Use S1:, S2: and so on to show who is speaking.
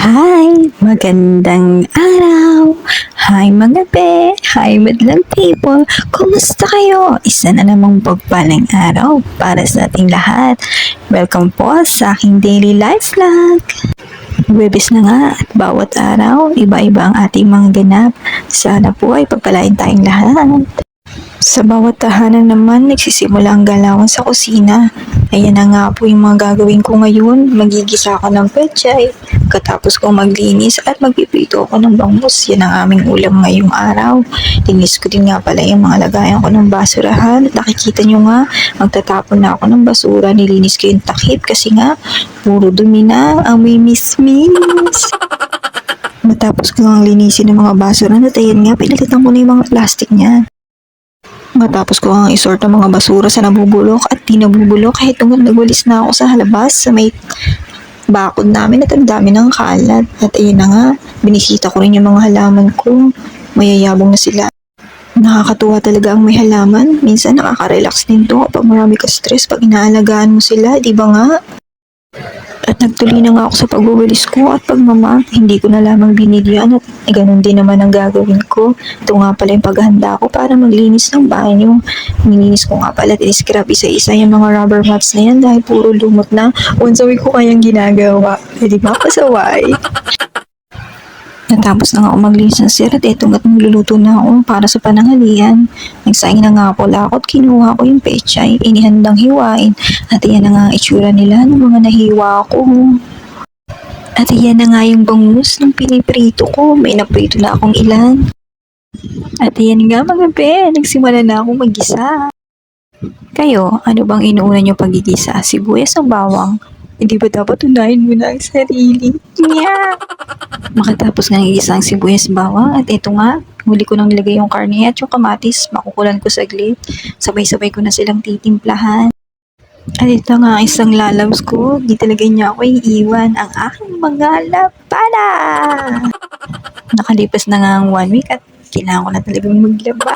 S1: Hi! Magandang araw! Hi mga be! Hi madlang people! Kumusta kayo? Isa na namang pagpalang araw para sa ating lahat. Welcome po sa aking daily life vlog! Webis na nga at bawat araw, iba-iba ang ating mga ganap. Sana po ay pagpalain tayong lahat. Sa bawat tahanan naman, nagsisimula ang galawan sa kusina. Ayan na nga po yung mga gagawin ko ngayon. Magigisa ako ng pechay. Katapos kong maglinis at magpiprito ako ng bangus. Yan ang aming ulam ngayong araw. Linis ko din nga pala yung mga lagayan ko ng basurahan. At nakikita nyo nga, magtatapon na ako ng basura. Nilinis ko yung takip kasi nga, puro dumi na ang may miss-miss. Matapos ko ang linisin ng mga basura, at ayan nga, pinalitan ko na yung mga plastic niya. Matapos ko ang isort ng mga basura sa nabubulok at di nabubulok kahit nung nagwalis na ako sa halabas sa may bakod namin at ang dami ng kalat. At ayun na nga, binisita ko rin yung mga halaman ko. Mayayabong na sila. Nakakatuwa talaga ang may halaman. Minsan nakaka-relax din to kapag marami ka stress pag inaalagaan mo sila, di ba nga? At nagtuloy na nga ako sa pagwawalis ko at pagmamap. Hindi ko na lamang binigyan at ganun din naman ang gagawin ko. Ito nga pala yung paghahanda ko para maglinis ng banyo. Nilinis ko nga pala at scrap isa-isa yung mga rubber mats na yan dahil puro lumot na. Once a week ko kayang ginagawa. Pwede ba pasaway? Natapos na nga ako maglinis ng sir at eto nga't magluluto na ako para sa panangalian. Nagsaing na nga ako lakot, kinuha ko yung pechay, inihandang hiwain at iyan na nga itsura nila ng mga nahiwa ko. At iyan na nga yung bangus ng piniprito ko, may naprito na akong ilan. At iyan nga mga be, nagsimula na akong magisa. Kayo, ano bang inuuna nyo pagigisa? Sibuyas o bawang? Hindi ba dapat unahin mo na ang sarili? Nya! Makatapos nga ng isang sibuyas bawang at ito nga, huli ko nang nilagay yung karne at yung kamatis, makukulan ko saglit. Sabay-sabay ko na silang titimplahan. At ito nga ang isang lalabs ko, di talaga niya ako iiwan ang aking mga labada. Nakalipas na nga ang one week at kailangan ko na talagang maglaba.